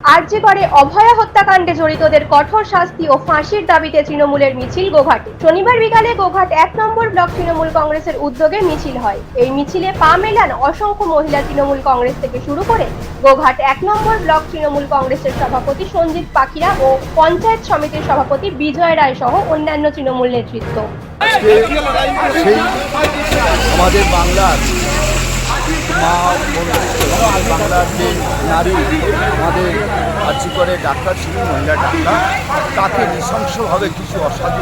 আর্জি করে অভয়া হত্যাকাণ্ডে জড়িতদের কঠোর শাস্তি ও ফাঁসির দাবিতে তৃণমূলের মিছিল গোঘাটে। শনিবার বিকালে গোঘাট এক নম্বর ব্লক তৃণমূল কংগ্রেসের উদ্যোগে মিছিল হয়। এই মিছিলে পা মেলান অসংখ্য মহিলা তৃণমূল কংগ্রেস থেকে শুরু করে গোঘাট এক নম্বর ব্লক তৃণমূল কংগ্রেসের সভাপতি সঞ্জিত পাখিরা ও পঞ্চায়েত সমিতির সভাপতি বিজয় রায় সহ অন্যান্য তৃণমূল নেতৃত্ব। আমাদের বাংলার মা বাংলার যে নারী আমাদের আর্জি করে ডাক্তার ছিলেন মহিলা ডাক্তার। তাকে নৃশংসভাবে কিছু অসাধু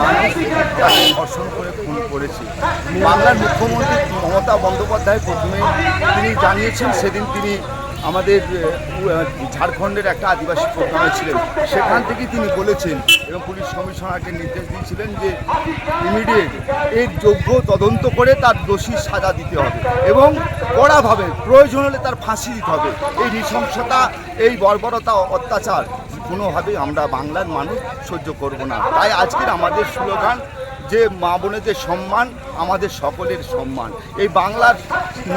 মানুষ তাকে ধর্ষণ করে খুন করেছে। বাংলার মুখ্যমন্ত্রী মমতা বন্দ্যোপাধ্যায় প্রথমে তিনি জানিয়েছেন, সেদিন তিনি আমাদের ঝাড়খণ্ডের একটা আদিবাসী প্রোগ্রামে ছিলেন। সেখান থেকে তিনি বলেছেন এবং পুলিশ কমিশনারকে নির্দেশ দিয়েছিলেন যে ইমিডিয়েট এর যোগ্য তদন্ত করে তার দোষী সাজা দিতে হবে এবং কড়াভাবে প্রয়োজন হলে তার ফাঁসি দিতে হবে। এই নৃশংসতা, এই বর্বরতা, অত্যাচার কোনোভাবেই আমরা বাংলার মানুষ সহ্য করব না। তাই আজকের আমাদের স্লোগান যে মা বোনেদের সম্মান, আমাদের সকলের সম্মান। এই বাংলার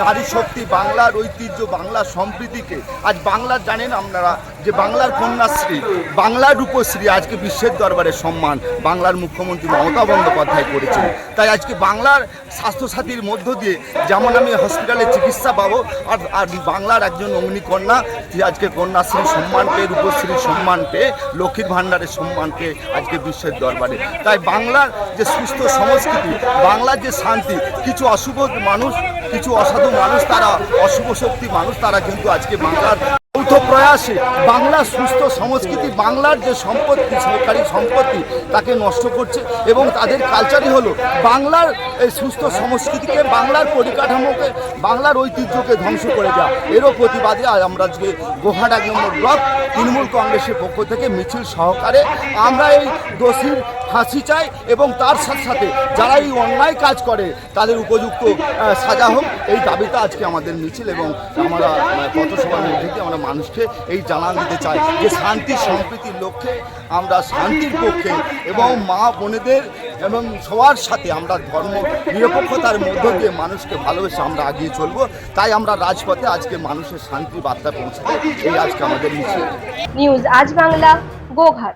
নারী শক্তি, বাংলার ঐতিহ্য, বাংলার সম্প্রীতিকে, আজ বাংলার জানেন আপনারা যে বাংলার কন্যাশ্রী, বাংলার রূপশ্রী আজকে বিশ্বের দরবারে সম্মান বাংলার মুখ্যমন্ত্রী মমতা বন্দ্যোপাধ্যায় করেছেন। তাই আজকে বাংলার স্বাস্থ্যসাথীর মধ্য দিয়ে যেমন আমি হসপিটালে চিকিৎসা পাবো, আর আর বাংলার একজন অগ্নিকন্যা যে আজকে কন্যাশ্রী সম্মান পেয়ে, রূপশ্রীর সম্মান পেয়ে, লক্ষ্মীর ভাণ্ডারের সম্মান পেয়ে আজকে বিশ্বের দরবারে। তাই বাংলার যে সুস্থ সংস্কৃতি, বাংলার যে শান্তি, কিছু অশুভ মানুষ, কিছু অসাধু মানুষ তারা, অশুভ শক্তি মানুষ তারা কিন্তু আজকে বাংলার যৌথ প্রয়াসে, বাংলার সুস্থ সংস্কৃতি, বাংলার যে সম্পত্তি, সরকারি সম্পত্তি, তাকে নষ্ট করছে এবং তাদের কালচারই হলো বাংলার এই সুস্থ সংস্কৃতিকে, বাংলার পরিকাঠামোকে, বাংলার ঐতিহ্যকে ধ্বংস করে দেওয়া। এরও প্রতিবাদে আজ আমরা আজকে গোহাট এক নম্বর ব্লক তৃণমূল কংগ্রেসের পক্ষ থেকে মিছিল সহকারে আমরা এই দোষীর ফাঁসি চাই এবং তার সাথে সাথে যারা এই অন্যায় কাজ করে তাদের উপযুক্ত সাজা হোক। এই দাবিটা আজকে আমাদের মিছিল এবং আমরা আহ, পথসভার মধ্যে দিয়ে আমরা মানুষকে এই জানান দিতে চাই যে শান্তি সম্প্রীতির লক্ষ্যে আমরা শান্তির পক্ষে এবং মা বোনেদের এবং সবার সাথে আমরা ধর্ম নিরপেক্ষতার মধ্য দিয়ে মানুষকে ভালোবেসে আমরা এগিয়ে চলবো। তাই আমরা রাজপথে আজকে মানুষের শান্তি বার্তা পৌঁছাতে এই আজকে আমাদের মিছিল। নিউজ আজ বাংলা গোঘাট।